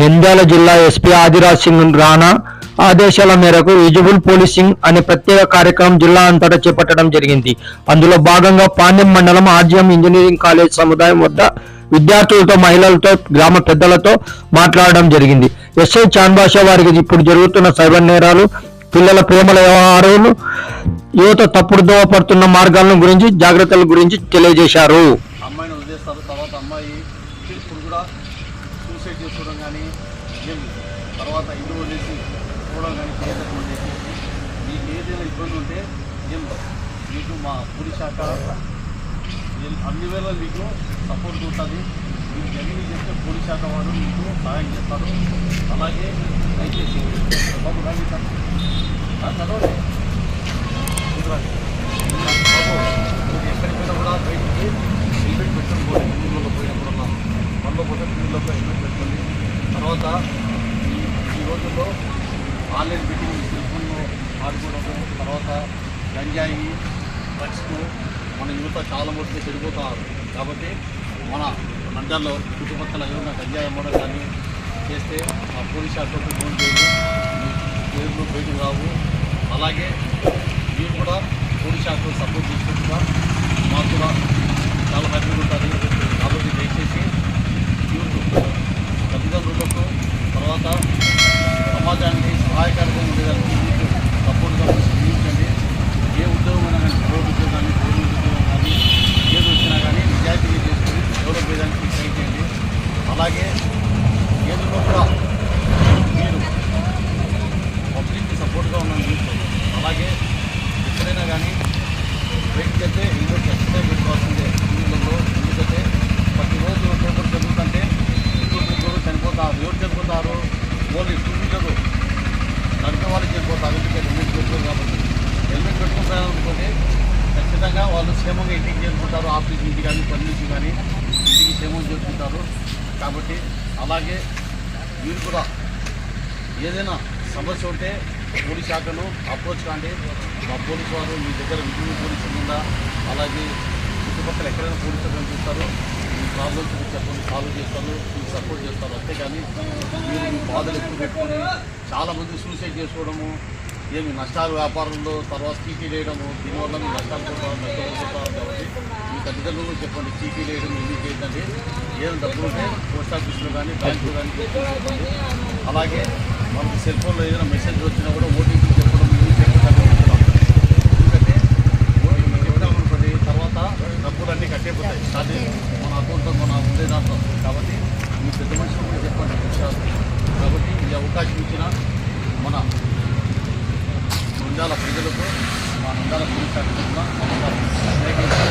నంద్యాల జిల్లా ఎస్పీ ఆదిరాజ్ సింగ్ రాణా ఆదేశాల మేరకు విజిబుల్ పోలీసింగ్ అనే ప్రత్యేక కార్యక్రమం జిల్లా అంతటా చేపట్టడం జరిగింది. అందులో భాగంగా పాండ్యం మండలం ఆర్జీఎం ఇంజనీరింగ్ కాలేజ్ సముదాయం వద్ద విద్యార్థులతో మహిళలతో గ్రామ పెద్దలతో మాట్లాడడం జరిగింది. ఎస్ఐ చాన్బాషా వారికి ఇప్పుడు జరుగుతున్న సైబర్ నేరాలు పిల్లల ప్రేమల వ్యవహారాలు యువత తప్పుడు దోవపడుతున్న మార్గాలను గురించి జాగ్రత్తల గురించి తెలియజేశారు. అమ్మాయిని తర్వాత అమ్మాయి ఇప్పుడు కూడా సూసైడ్ చేసుకోవడం కానీ ఏం తర్వాత ఇల్లు వదిలేసి చూడడం కానీ చేయటం చేసి మీకు ఏదైనా ఇబ్బంది ఉంటే ఏం మీకు మా పోలీస్ శాఖ అన్ని వేళ మీకు సపోర్ట్ ఉంటుంది. మీరు జరిగింది చేస్తే పోలీస్ శాఖ వారు మీకు సహాయం చేస్తారు. అలాగే దయచేసి బాబు రాజీ సార్. చదవండి ఇటు రండి. బాబు మీరు ఎక్కడికి పోయినా కూడా బయటికి హెల్మెట్ పెట్టుకుని పోండి ఊళ్ళో పోయినప్పుడల్లా మనలో పోతే పెట్టుకుంది హెల్మెట్ పెట్టుకోండి తర్వాత ఈ ఈ రోజుల్లో ఆన్లైన్ బెట్టింగ్ సెల్ఫోన్లో ఆడుకోవడం తర్వాత గంజాయి డ్రగ్స్కు మన యువత చాలా మటుకు చెడిపోతున్నారు. కాబట్టి మన నంద్యాలలో చుట్టుపక్కల ఏమైనా గంజాయి అమ్మడం కానీ చేస్తే ఆ పోలీస్ శాఖకు ఫోన్ చేయండి. మీ పేర్లు బయటకు రావు. అలాగే మీరు కూడా పోలీస్ శాఖకు సపోర్ట్ చేసుకుంటున్నా మాకు కూడా చాలా హ్యాపీగా ఉంటుంది కాబట్టి దయచేసి యూత్ తల్లిదండ్రులకు తర్వాత సమాజానికి సహాయకారిగా ఉండేదానికి సపోర్ట్గా స్పందించండి ఏ ఉద్యోగం అయినా కానీ రోడ్డు ఉద్యోగం కానీ గవర్నమెంట్ ఉద్యోగం కానీ ఏది వచ్చినా కానీ నిజాయితీగా చేసుకుని డెవలప్ చేయడానికి ట్రై చేయండి. అలాగే ఏదో కూడా మీరు పబ్లిక్కి సపోర్ట్గా ఉన్నాను అలాగే ఎక్కడైనా కానీ బయటికి ఇంకొక నడిపే వాళ్ళకి చనిపోతారు అందుకే హెల్మెట్ పెట్టుకోరు కాబట్టి హెల్మెట్ పెట్టుకుంటారనుకోండి ఖచ్చితంగా వాళ్ళు క్షేమంగా ఇంటికి చేరుకుంటారు ఆఫీస్ నుంచి కానీ పని నుంచి కానీ ఇంటికి క్షేమం చేరుకుంటారు. కాబట్టి అలాగే మీరు కూడా ఏదైనా సమస్య ఉంటే పోలీస్ శాఖను అప్రోచ్ కాండి. మా పోలీసు వారు మీ దగ్గర విజయ పోలీసులు ఉందా? అలాగే చుట్టుపక్కల ఎక్కడైనా పోలీసులు కనిపిస్తారు? ప్రాబ్లమ్స్ మీకు చెప్పండి సాల్వ్ చేస్తాను మీకు సపోర్ట్ చేస్తారు అంతేగాని మీరు మీ బాధలు ఎక్కువ పెట్టుకొని చాలామంది సూసైడ్ చేసుకోవడము ఏమి నష్టాలు వ్యాపారంలో తర్వాత చీటీ వేయడము దీనివల్ల మీ నష్టాలు కూడా నష్టాలు కాబట్టి మీ తల్లిదండ్రులు చెప్పండి చీటీ వేయడం ఎందుకు ఏంటంటే ఏం డబ్బులు ఉంటే పోస్ట్ ఆఫీస్లో కానీ బ్యాంకులో కానీ చెప్పండి అలాగే మనకి సెల్ ఫోన్లో ఏదైనా మెసేజ్ వచ్చినా కూడా ఓటీపీ చెప్పడం ఇది చెప్పడం ఎందుకంటే ఓటీపీ చెప్పామనుకోండి తర్వాత డబ్బులు అన్నీ కట్టేపోతాయి స్టార్ట్ ముందే దాంట్లో. కాబట్టి మీ పెద్ద మనుషులు కూడా చెప్పండి విషయాలు కాబట్టి ఈ అవకాశం ఇచ్చిన మన నంద్యాల ప్రజలకు మా నంద్యాల పోలీస్ శాఖ తరఫున